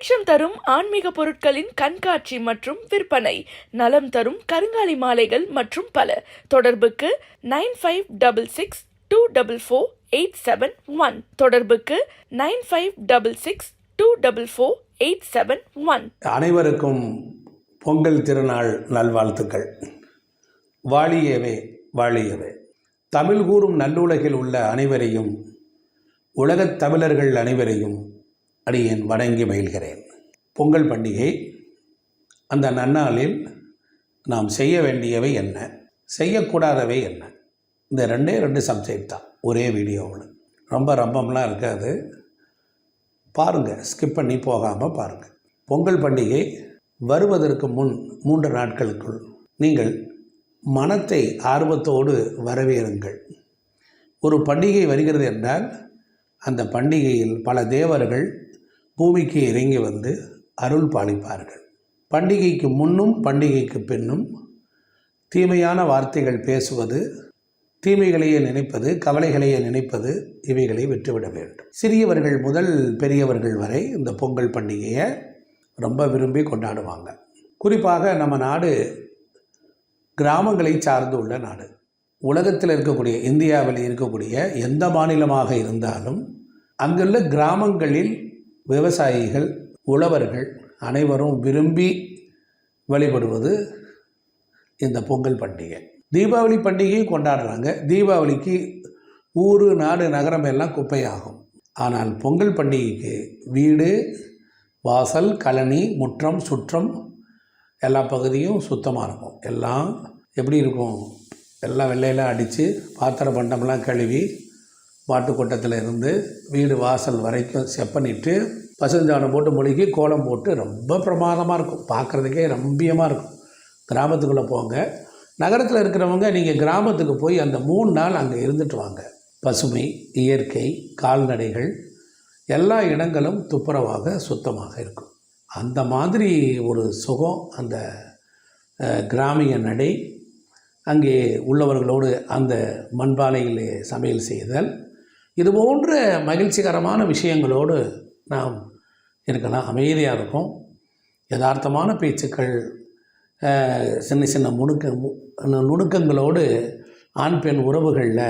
சுபிக்ஷம் தரும் ஆன்மீக பொருட்களின் கண்காட்சி மற்றும் விற்பனை. நலம் தரும் கருங்காலி மாலைகள் மற்றும் பல. தொடர்புக்கு nine five double six two double four eight seven one. தொடர்புக்கு nine five double six two double four eight seven one. அனைவருக்கும் பொங்கல் திருநாள் நல்வாழ்த்துக்கள். வாழியவே வாழியவே. தமிழ் கூறும் நல்லுலகில் உள்ள அனைவரையும் உலகத் தமிழர்கள் அனைவரையும் அடியேன் வணங்கி மகிழ்கிறேன். பொங்கல் பண்டிகை அந்த நன்னாளில் நாம் செய்ய வேண்டியவை என்ன? செய்யக்கூடாதவை என்ன? இந்த ரெண்டே ரெண்டு சப்ஜெக்ட் தான் ஒரே வீடியோவில் ரொம்ப ரம்பம்லாம் இருக்காது. பாருங்கள் ஸ்கிப் பண்ணி போகாமல் பாருங்கள் பொங்கல் பண்டிகை வருவதற்கு முன் மூன்று நாட்களுக்குள் நீங்கள் மனத்தை ஆர்வத்தோடு வரவேறுங்கள். ஒரு பண்டிகை வருகிறது என்றால் அந்த பண்டிகையில் பல தேவர்கள் பூமிக்கு இறங்கி வந்து அருள் பாலிப்பார்கள். பண்டிகைக்கு முன்னும் பண்டிகைக்கு பின்னும் தீமையான வார்த்தைகள் பேசுவது தீமைகளையே நினைப்பது கவலைகளையே நினைப்பது இவைகளை விட்டுவிட வேண்டும். சிறியவர்கள் முதல் பெரியவர்கள் வரை இந்த பொங்கல் பண்டிகையை ரொம்ப விரும்பி கொண்டாடுவாங்க. குறிப்பாக நம்ம நாடு கிராமங்களை சார்ந்து உள்ள நாடு. உலகத்தில் இருக்கக்கூடிய இந்தியாவில் இருக்கக்கூடிய எந்த மாநிலமாக இருந்தாலும் அங்குள்ள கிராமங்களில் விவசாயிகள் உழவர்கள் அனைவரும் விரும்பி வழிபடுவது இந்த பொங்கல் பண்டிகை. தீபாவளி பண்டிகையும் கொண்டாடுறாங்க. தீபாவளிக்கு ஊர் நாடு நகரம் எல்லாம் குப்பையாகும். ஆனால் பொங்கல் பண்டிகைக்கு வீடு வாசல் கழனி முற்றம் சுற்றம் எல்லா பகுதியும் சுத்தமாக இருக்கும். எல்லாம் எப்படி இருக்கும்? எல்லாம் வெள்ளையெல்லாம் அடித்து பாத்திர பண்டம்லாம் கழுவி மாட்டுக்கூட்டத்தில் இருந்து வீடு வாசல் வரைக்கும் செப்பனிட்டு பசுஞ்சாணம் போட்டு மொழிகி கோலம் போட்டு ரொம்ப பிரமாதமாக இருக்கும். பார்க்குறதுக்கே ரம்பியமாக இருக்கும். கிராமத்துக்குள்ளே போங்க. நகரத்தில் இருக்கிறவங்க நீங்கள் கிராமத்துக்கு போய் அந்த மூணு நாள் அங்கே இருந்துட்டு வாங்க. பசுமை இயற்கை கால்நடைகள் எல்லா இடங்களும் துப்புரவாக சுத்தமாக இருக்கும். அந்த மாதிரி ஒரு சுகம் அந்த கிராமிய நடை அங்கே உள்ளவர்களோடு அந்த மண்பானையிலே சமையல் செய்தல் இது போன்ற மகிழ்ச்சிகரமான விஷயங்களோடு நாம் இருக்கலாம். அமைதியாக இருக்கும். யதார்த்தமான பேச்சுக்கள் சின்ன சின்ன முணுக்க நுணுக்கங்களோடு ஆண் பெண் உறவுகளில்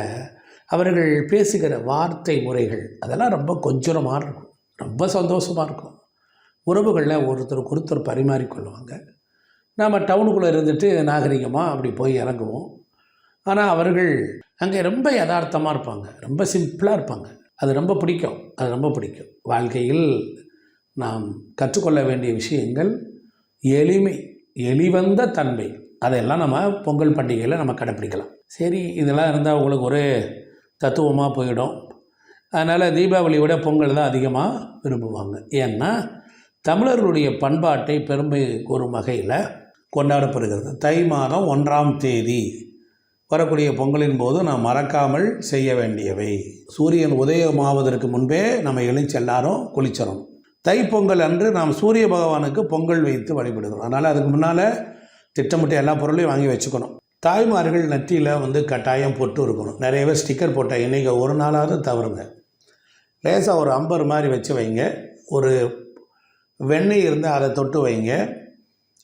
அவர்கள் பேசுகிற வார்த்தை முறைகள் அதெல்லாம் ரொம்ப கொஞ்சமாக இருக்கும். ரொம்ப சந்தோஷமாக இருக்கும். உறவுகளில் ஒருத்தருக்கு ஒருத்தர் பரிமாறிக்கொள்வாங்க. நாம் டவுனுக்குள்ளே இருந்துட்டு நாகரிகமாக அப்படி போய் இறங்குவோம். ஆனால் அவர்கள் அங்கே ரொம்ப யதார்த்தமாக இருப்பாங்க. ரொம்ப சிம்பிளாக இருப்பாங்க. அது ரொம்ப பிடிக்கும். அது ரொம்ப பிடிக்கும். வாழ்க்கையில் நாம் கற்றுக்கொள்ள வேண்டிய விஷயங்கள் எளிமை எளிவந்த தன்மை. அதையெல்லாம் நம்ம பொங்கல் பண்டிகையில் நம்ம கடைப்பிடிக்கலாம். சரி இதெல்லாம் இருந்தால் உங்களுக்கு ஒரு தத்துவமாக போயிடும். அதனால் தீபாவளியை விட பொங்கல் தான் அதிகமாக விரும்புவாங்க. ஏன்னா தமிழர்களுடைய பண்பாட்டை பெருமை கூறும் வகையில் கொண்டாடப்படுகிறது. தை மாதம் ஒன்றாம் தேதி. வரக்கூடிய பொங்கலின் போது நாம் மறக்காமல் செய்ய வேண்டியவை. சூரியன் உதயமாவதற்கு முன்பே நம்ம எழுச்சி எல்லாரும் குளிச்சிடணும் தைப்பொங்கல் அன்று நாம் சூரிய பகவானுக்கு பொங்கல் வைத்து வழிபடுகிறோம். அதனால் அதுக்கு முன்னால் திட்டமிட்டு எல்லா பொருளையும் வாங்கி வச்சுக்கணும். தாய்மார்கள் நெற்றியில் வந்து கட்டாயம் பொட்டு இருக்கணும். நிறையவே ஸ்டிக்கர் போட்டால் இன்றைக்கி ஒரு நாளாவது தவறுங்க. லேசாக ஒரு அம்பர் மாதிரி வச்சு வைங்க. ஒரு வெண்ணெய் இருந்தால் அதை தொட்டு வைங்க.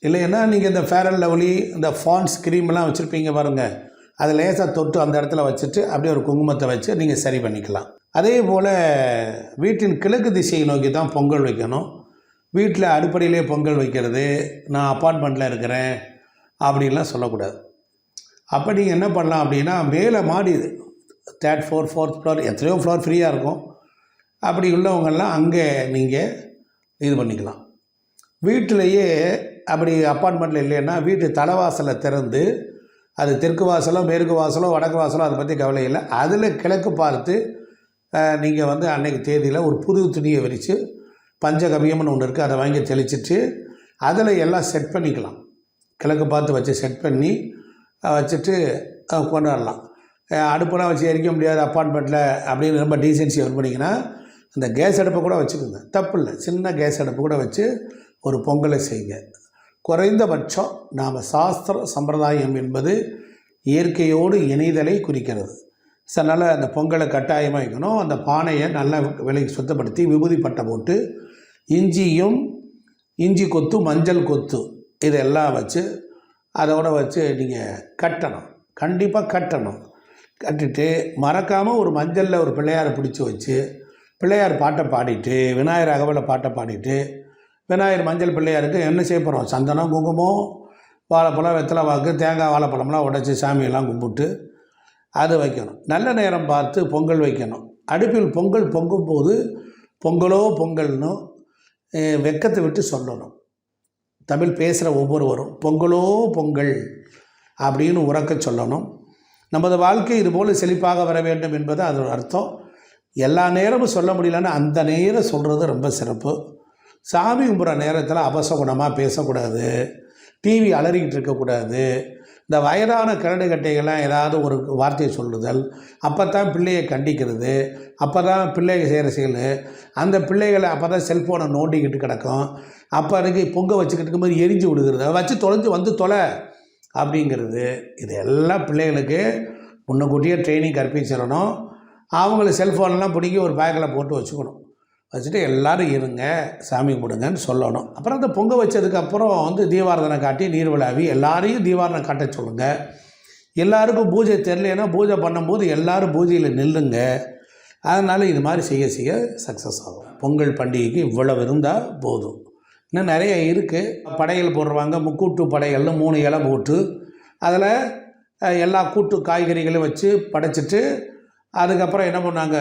இல்லைன்னா நீங்கள் இந்த ஃபேர் அண்ட் லவ்லி இந்த ஃபான்ஸ் க்ரீம்லாம் வச்சுருப்பீங்க பாருங்கள் அதை லேசாக தொட்டு அந்த இடத்துல வச்சுட்டு அப்படியே ஒரு குங்குமத்தை வச்சு நீங்கள் சரி பண்ணிக்கலாம். அதே போல் வீட்டின் கிழக்கு திசையை நோக்கி தான் பொங்கல் வைக்கணும். வீட்டில் அடிப்படையிலே பொங்கல் வைக்கிறது நான் அப்பார்ட்மெண்ட்டில் இருக்கிறேன் அப்படின்லாம் சொல்லக்கூடாது. அப்போ நீங்கள் என்ன பண்ணலாம் அப்படின்னா மேலே மாடி தேர்ட் ஃப்ளோர் ஃபோர்த் ஃப்ளோர் எத்தனையோ ஃப்ளோர் ஃப்ரீயாக இருக்கும். அப்படி உள்ளவங்கெல்லாம் அங்கே நீங்கள் இது பண்ணிக்கலாம். வீட்டிலையே அப்படி அப்பார்ட்மெண்ட்டில் இல்லைன்னா வீட்டு தலைவாசலை திறந்து அது தெற்கு வாசலோ மேற்கு வாசலோ வடக்கு வாசலோ அதை பற்றி கவலை இல்லை. அதில் கிழக்கு பார்த்து நீங்கள் வந்து அன்னைக்கு தேதியில் ஒரு புது துணியை விரித்து பஞ்சகவியம்னு ஒன்று இருக்குது அதை வாங்கி தெளிச்சிட்டு அதில் எல்லாம் செட் பண்ணிக்கலாம். கிழக்கு பார்த்து வச்சு செட் பண்ணி வச்சுட்டு கொண்டாடலாம். அஹ், அடுப்பெல்லாம் வச்சு எரிக்க முடியாது அப்பார்ட்மெண்ட்டில் அப்படின்னு ரொம்ப டீசென்சி ஒர்க் பண்ணிங்கன்னா அந்த கேஸ் அடுப்பை கூட வச்சுக்கோங்க. தப்பு இல்லை. சின்ன கேஸ் அடுப்பு கூட வச்சு ஒரு பொங்கலை செய்யுங்க. குறைந்தபட்சம் நாம் சாஸ்திர சம்பிரதாயம் என்பது இயற்கையோடு இணைதலை குறிக்கிறது. சில நல்ல அந்த பொங்கலை கட்டாயமாக வைக்கணும். அந்த பானையை நல்லா விலைக்கு சுத்தப்படுத்தி விபூதி பட்டை போட்டு இஞ்சியும் இஞ்சி கொத்து மஞ்சள் கொத்து இதெல்லாம் வச்சு அதோட வச்சு நீங்கள் கட்டணும். கண்டிப்பாக கட்டணும். கட்டிட்டு மறக்காமல் ஒரு மஞ்சளில் ஒரு பிள்ளையாரை பிடிச்சி வச்சு பிள்ளையார் பாட்டை பாடிட்டு விநாயகர் அகவலை பாட்டை பாடிட்டு விநாயகர் மஞ்சள் பிள்ளையாருக்கு என்ன செய்ய போகிறோம் சந்தனம் குங்குமம் வாழைப்பழம் வெத்தலை வாக்கு தேங்காய் வாழைப்பழம்லாம் உடச்சி சாமியெல்லாம் கும்பிட்டு அது வைக்கணும். நல்ல நேரம் பார்த்து பொங்கல் வைக்கணும். அடுப்பில் பொங்கல் பொங்கும் போது பொங்கலோ பொங்கல்னு வெக்கத்தை விட்டு சொல்லணும். தமிழ் பேசுகிற ஒவ்வொருவரும் பொங்கலோ பொங்கல் அப்படின்னு உறக்க சொல்லணும். நமது வாழ்க்கை இதுபோல் செழிப்பாக வர வேண்டும் என்பது அதோட அர்த்தம். எல்லா நேரமும் சொல்ல முடியலன்னு அந்த நேரம் சொல்கிறது ரொம்ப சிறப்பு. சாமி கும்பிட்ற நேரத்தில் அபசகுணமாக பேசக்கூடாது. டிவி அலறிக்கிட்டு இருக்கக்கூடாது. இந்த வயதான கரடுகட்டைகள்லாம் ஏதாவது ஒரு வார்த்தையை சொல்லுதல். அப்போ தான் பிள்ளையை கண்டிக்கிறது. அப்போ தான் பிள்ளைங்க செய்கிற செயல். அந்த பிள்ளைகளை அப்போ தான் செல்ஃபோனை நோண்டிக்கிட்டு கிடக்கும். அப்போ அதுக்கு பொங்க வச்சுக்கிட்டு இருக்கும்போது எரிஞ்சு விடுகிறது. அதை வச்சு தொலைஞ்சு வந்து தொலை அப்படிங்கிறது. இது எல்லாம் பிள்ளைகளுக்கு முன்னக்கூட்டியே ட்ரைனிங் கற்பிச்சிடணும். அவங்கள செல்ஃபோன்லாம் பிடிங்கி ஒரு பேக்கில் போட்டு வச்சுக்கணும். வச்சுட்டு எல்லாரும் இருங்க சாமி கும்பிடுங்கன்னு சொல்லணும். அப்புறம் அந்த பொங்க வச்சதுக்கப்புறம் வந்து தீபாரதனை காட்டி நீர் விழாவி எல்லாரையும் தீபாரதனை காட்ட சொல்லுங்கள் எல்லாருக்கும் பூஜை தெரிலனா பூஜை பண்ணும்போது எல்லோரும் பூஜையில் நில்லுங்க. அதனால் இது மாதிரி செய்ய செய்ய சக்ஸஸ் ஆகும். பொங்கல் பண்டிகைக்கு இவ்வளவு இருந்தால் போதும். இன்னும் நிறைய இருக்குது படையல் போடுறவாங்க முக்கூட்டு படையல்னு மூணு இலை போட்டு அதில் எல்லா கூட்டு காய்கறிகளும் வச்சு படைச்சிட்டு அதுக்கப்புறம் என்ன பண்ணாங்க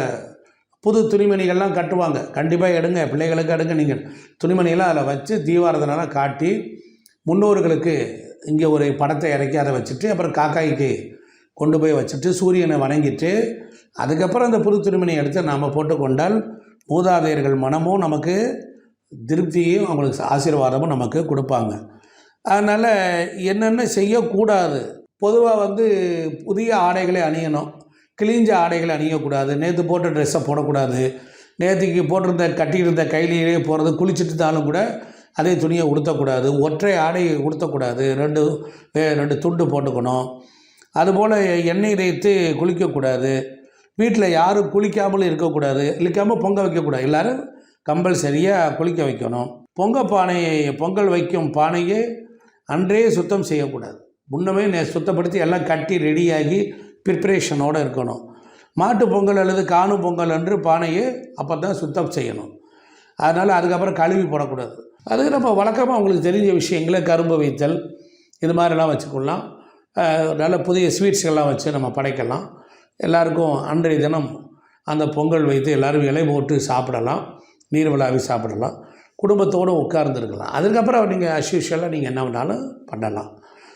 புது துணிமணிகள்லாம் கட்டுவாங்க. கண்டிப்பாக எடுங்க. பிள்ளைகளுக்கு எடுங்க நீங்கள். துணிமணியெல்லாம் அதில் வச்சு தீபாரதனெல்லாம் காட்டி முன்னோர்களுக்கு இங்கே ஒரு படத்தை இறக்கி அதை வச்சுட்டு அப்புறம் காக்காய்க்கு கொண்டு போய் வச்சுட்டு சூரியனை வணங்கிட்டு அதுக்கப்புறம் அந்த புது துணிமணியை எடுத்து நாம் போட்டுக்கொண்டால் மூதாதையர்கள் மனமும் நமக்கு திருப்தியும் அவங்களுக்கு ஆசீர்வாதமும் நமக்கு கொடுப்பாங்க. அதனால் என்னென்ன செய்யக்கூடாது? பொதுவாக வந்து புதிய ஆடைகளை அணியணும். கிழிஞ்ச ஆடைகளை அணியக்கூடாது நேற்று போட்ட ட்ரெஸ்ஸை போடக்கூடாது நேற்றுக்கு போட்டிருந்த கட்டியிருந்த கையிலேயே போகிறது குளிச்சுட்டு இருந்தாலும் கூட அதே துணியை உடுத்தக்கூடாது ஒற்றை ஆடையை உடுத்தக்கூடாது ரெண்டு ரெண்டு துண்டு போட்டுக்கணும். அதுபோல் எண்ணெய் தேய்த்து குளிக்கக்கூடாது. வீட்டில் யாரும் குளிக்காமலும் இருக்கக்கூடாது குளிக்காமல் பொங்க வைக்கக்கூடாது. எல்லோரும் கம்பல்சரியாக குளிக்க வைக்கணும். பொங்க பானையை பொங்கல் வைக்கும் பானையை அன்றே சுத்தம் செய்யக்கூடாது. முன்னமே நே- சுத்தப்படுத்தி எல்லாம் கட்டி ரெடியாகி ப்ரிப்பரேஷனோடு இருக்கணும். மாட்டு பொங்கல் அல்லது காணும் பொங்கல் அன்று பானையை அப்போ தான் சுத்தம் செய்யணும். அதனால் அதுக்கப்புறம் கழுவி போடக்கூடாது. அது நம்ம வழக்கமாக உங்களுக்கு தெரிஞ்ச விஷயங்களை கரும்பு வைத்தல் இது மாதிரிலாம் வச்சுக்கொள்ளலாம். நல்ல புதிய ஸ்வீட்ஸ்கள்லாம் வச்சு நம்ம படைக்கலாம். எல்லாருக்கும் அன்றைய தினம் அந்த பொங்கல் வைத்து எல்லோரும் இலை போட்டு சாப்பிடலாம். நீர் விழாவி சாப்பிடலாம். குடும்பத்தோடு உட்கார்ந்துருக்கலாம். அதுக்கப்புறம் நீங்கள் அஸ்யூஷுவலாக நீங்கள் என்ன வேணாலும் பண்ணலாம்.